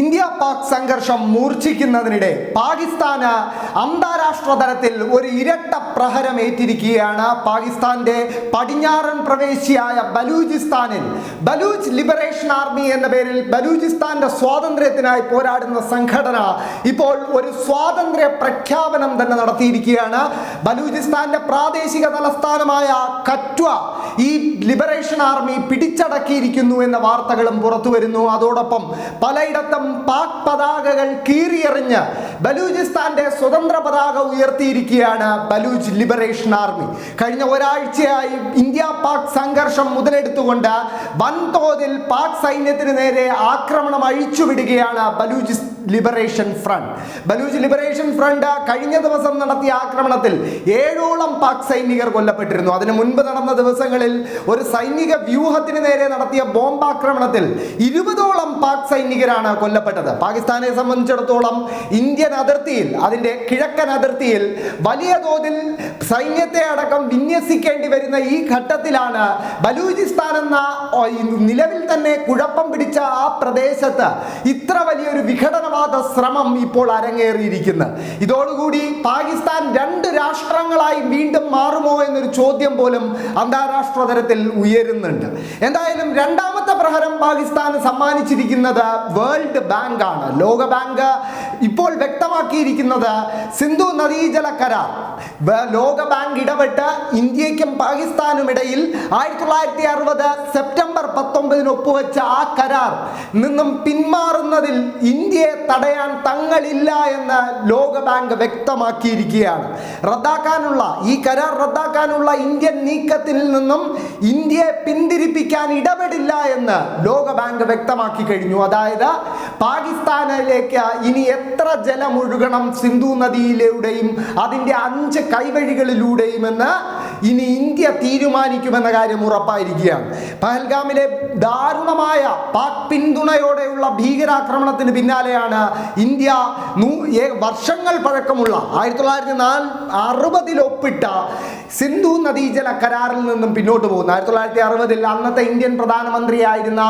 India Pak സംഘർഷം മൂർച്ഛിക്കുന്നതിനിടെ പാകിസ്ഥാന് അന്താരാഷ്ട്ര തലത്തിൽ ഒരു ഇരട്ട പ്രഹരം ഏറ്റിരിക്കുകയാണ്. പാകിസ്ഥാന്റെ പടിഞ്ഞാറൻ പ്രവേശിയായ ബലൂചിസ്ഥാനിൽ ബലൂച്ച് ലിബറേഷൻ ആർമി എന്ന പേരിൽ ബലൂചിസ്ഥാന്റെ സ്വാതന്ത്ര്യത്തിനായി പോരാടുന്ന സംഘടന ഇപ്പോൾ ഒരു സ്വാതന്ത്ര്യ പ്രഖ്യാപനം തന്നെ നടത്തിയിരിക്കുകയാണ്. ബലൂചിസ്ഥാന്റെ പ്രാദേശിക തലസ്ഥാനമായ കറ്റ്വ ഈ ലിബറേഷൻ ആർമി പിടിച്ചടക്കിയിരിക്കുന്നു എന്ന വാർത്തകളും പുറത്തു വരുന്നു അതോടൊപ്പം പലയിടത്തും പാക് പതാകകൾ കീറിയെറിഞ്ഞ് ബലൂചിസ്ഥാന്റെ സ്വതന്ത്ര പതാക ഉയർത്തിയിരിക്കുകയാണ് ബലൂച്ച് ലിബറേഷൻ ആർമി. കഴിഞ്ഞ ഒരാഴ്ചയായി ഇന്ത്യ പാക് സംഘർഷം മുതലെടുത്തുകൊണ്ട് വൻതോതിൽ പാക് സൈന്യത്തിന് നേരെ ആക്രമണം അഴിച്ചുവിടുകയാണ് ബലൂചിസ് liberation front. Baloch liberation front കഴിഞ്ഞ ദിവസം നടത്തിയ ആക്രമണത്തിൽ ഏഴോളം പാക് സൈനികർ കൊല്ലപ്പെട്ടിരുന്നു. അതിനു മുൻപ് നടന്ന ദിവസങ്ങളിൽ ഒരു സൈനിക വ്യൂഹത്തിന് നേരെ നടത്തിയ ബോംബാക്രമണത്തിൽ ഇരുപതോളം പാക് സൈനികരാണ് കൊല്ലപ്പെട്ടത്. പാകിസ്ഥാനെ സംബന്ധിച്ചിടത്തോളം ഇന്ത്യൻ അതിർത്തിയിൽ അതിന്റെ കിഴക്കൻ അതിർത്തിയിൽ വലിയ തോതിൽ സൈന്യത്തെ അടക്കം വിന്യസിക്കേണ്ടി വരുന്ന ഈ ഘട്ടത്തിലാണ് ബലൂചിസ്ഥാൻ എന്ന നിലവിൽ തന്നെ കുഴപ്പം പിടിച്ച ആ പ്രദേശത്ത് ഇത്ര വലിയൊരു വിഘടനവാദ ശ്രമം ഇപ്പോൾ അരങ്ങേറിയിരിക്കുന്നത്. ഇതോടുകൂടി പാകിസ്ഥാൻ രണ്ട് രാഷ്ട്രങ്ങളായി വീണ്ടും മാറുമോ എന്നൊരു ചോദ്യം പോലും അന്താരാഷ്ട്ര തലത്തിൽ ഉയരുന്നുണ്ട്. എന്തായാലും രണ്ടാമത്തെ പ്രഹരം പാകിസ്ഥാൻ സമ്മാനിച്ചിരിക്കുന്നത് വേൾഡ് ബാങ്ക് ആണ് ലോക ബാങ്ക് ഇപ്പോൾ വ്യക്തമാക്കിയിരിക്കുന്നത് സിന്ധു നദീജല കരാർ വ- ലോക ബാങ്ക് ഇടപെട്ട് ഇന്ത്യക്കും പാകിസ്ഥാനും ഇടയിൽ ആയിരത്തി തൊള്ളായിരത്തി അറുപത് സെപ്റ്റംബർ പത്തൊമ്പതിന് ഒപ്പുവെച്ച ആ കരാർ നിന്നും പിന്മാറുന്നതിൽ ഇന്ത്യയെ തടയാൻ തങ്ങളില്ല എന്ന് ലോകബാങ്ക് വ്യക്തമാക്കിയിരിക്കുകയാണ്. റദ്ദാക്കാനുള്ള ഈ കരാർ റദ്ദാക്കാനുള്ള ഇന്ത്യൻ നീക്കത്തിൽ നിന്നും ഇന്ത്യയെ പിന്തിരിപ്പിക്കാൻ ഇടപെടില്ല എന്ന് ലോക ബാങ്ക് വ്യക്തമാക്കി കഴിഞ്ഞു. അതായത് പാകിസ്ഥാനിലേക്ക് ഇനി എത്ര ജലമൊഴുകണം സിന്ധു നദിയിലൂടെയും അതിന്റെ അഞ്ച് കൈവഴികളിലൂടെയും എന്ന് ഇനി ഇന്ത്യ തീരുമാനിക്കുമെന്ന കാര്യം ഉറപ്പായിരിക്കുകയാണ്. പഹൽഗാമിലെ ദാരുണമായ പാക് പിന്തുണയോടെയുള്ള ഭീകരാക്രമണത്തിന് പിന്നാലെയാണ് ഇന്ത്യ വർഷങ്ങൾ പഴക്കമുള്ള ആയിരത്തി തൊള്ളായിരത്തി നാല് അറുപതിൽ ഒപ്പിട്ട സിന്ധു നദീജല കരാറിൽ നിന്നും പിന്നോട്ട് പോകുന്നു. ആയിരത്തി തൊള്ളായിരത്തി അറുപതിൽ അന്നത്തെ ഇന്ത്യൻ പ്രധാനമന്ത്രിയായിരുന്ന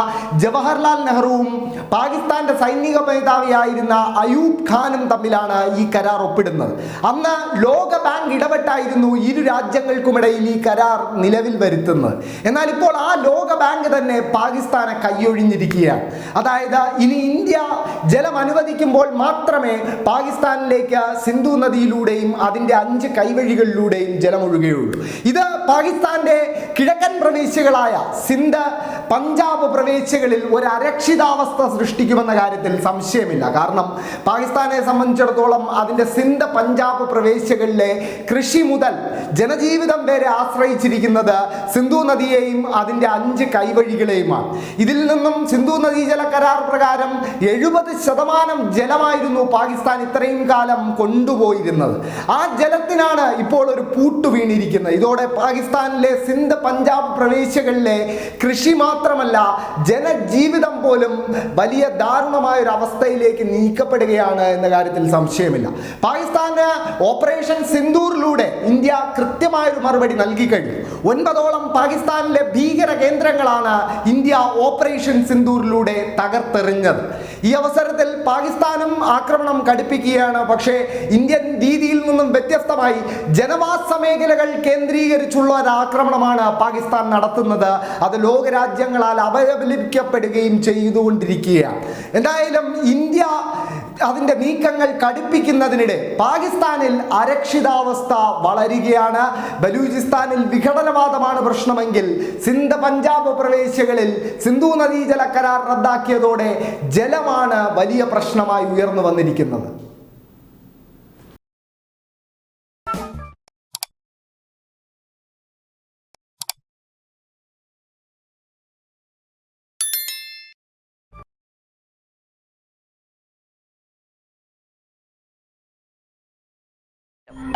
ജവഹർലാൽ നെഹ്റുവും പാകിസ്ഥാന്റെ സൈനിക മേധാവിയായിരുന്ന അയൂബ് ഖാനും തമ്മിലാണ് ഈ കരാർ ഒപ്പിടുന്നത്. അന്ന് ലോക ബാങ്ക് ഇടപെട്ടായിരുന്നു ഇരു രാജ്യങ്ങൾക്കുമിടയിൽ ഈ കരാർ നിലവിൽ വരുത്തുന്നത്. എന്നാൽ ഇപ്പോൾ ആ ലോക ബാങ്ക് തന്നെ പാകിസ്ഥാനെ കൈയൊഴിഞ്ഞിരിക്കുകയാണ് അതായത് ഇനി ഇന്ത്യ ജലം അനുവദിക്കുമ്പോൾ മാത്രമേ പാകിസ്ഥാനിലേക്ക് സിന്ധു നദിയിലൂടെയും അതിന്റെ അഞ്ച് കൈവഴികളിലൂടെയും ജലം ഒഴുകുകയുള്ളൂ. ഇത് പാകിസ്ഥാന്റെ കിഴക്കൻ പ്രവിശ്യകളായ സിന്ധ് പഞ്ചാബ് പ്രവിശ്യകളിൽ ഒരു അരക്ഷിതാവസ്ഥ സൃഷ്ടിക്കുമെന്ന കാര്യത്തിൽ സംശയമില്ല. കാരണം പാകിസ്ഥാനെ സംബന്ധിച്ചിടത്തോളം അതിന്റെ സിന്ധ് പഞ്ചാബ് പ്രവിശ്യകളിലെ കൃഷി മുതൽ ജനജീവിതം വരെ ആശ്രയിച്ചിരിക്കുന്നത് സിന്ധു നദിയെയും അതിന്റെ അഞ്ച് കൈവഴികളെയുമാണ്. ഇതിൽ നിന്നും സിന്ധു നദീജല കരാർ പ്രകാരം എഴുപത് ശതമാനം ജലമായിരുന്നു പാകിസ്ഥാൻ ഇത്രയും കാലം കൊണ്ടുപോയിരുന്നത്. ആ ജലത്തിനാണ് ഇപ്പോൾ ഒരു പൂട്ടു വീണിരിക്കുന്നത്. ഇതോടെ പാകിസ്ഥാനിലെ സിന്ധ് പഞ്ചാബ് പ്രവിശ്യകളിലെ കൃഷി മാത്രമല്ല ജനജീവിതം പോലും വലിയ ദാരുണമായ ഒരു അവസ്ഥയിലേക്ക് നീക്കപ്പെടുകയാണ് എന്ന കാര്യത്തിൽ സംശയമില്ല. പാകിസ്ഥാന് ഓപ്പറേഷൻ സിന്ദൂറിലൂടെ ഇന്ത്യ കൃത്യമായൊരു മറുപടി നൽകി കഴിഞ്ഞു. ഒൻപതോളം പാകിസ്ഥാനിലെ ഭീകര കേന്ദ്രങ്ങളാണ് ഇന്ത്യ ഓപ്പറേഷൻ സിന്ദൂറിലൂടെ തകർത്തെറിഞ്ഞത്. ഈ അവസരത്തിൽ പാകിസ്ഥാനും ആക്രമണം കടുപ്പിക്കുകയാണ്. പക്ഷേ ഇന്ത്യൻ രീതിയിൽ നിന്നും വ്യത്യസ്തമായി ജനവാസ മേഖലകൾ കേന്ദ്രീകരിച്ചുള്ള ഒരു ആക്രമണമാണ് പാകിസ്ഥാൻ നടത്തുന്നത്. അത് ലോകരാജ്യങ്ങളാൽ അപലപിക്കപ്പെടുകയും ചെയ്തുകൊണ്ടിരിക്കുകയാണ്. എന്തായാലും ഇന്ത്യ അതിന്റെ നീക്കങ്ങൾ കടുപ്പിക്കുന്നതിനിടെ പാകിസ്ഥാനിൽ അരക്ഷിതാവസ്ഥ വളരുകയാണ്. ബലൂചിസ്ഥാനിൽ വിഘടനവാദമാണ് പ്രശ്നമെങ്കിൽ സിന്ധ് പഞ്ചാബ് പ്രവേശികളിൽ സിന്ധു നദീജല കരാർ റദ്ദാക്കിയതോടെ ജലമാണ് വലിയ പ്രശ്നമായി ഉയർന്നു വന്നിരിക്കുന്നത്. Yep.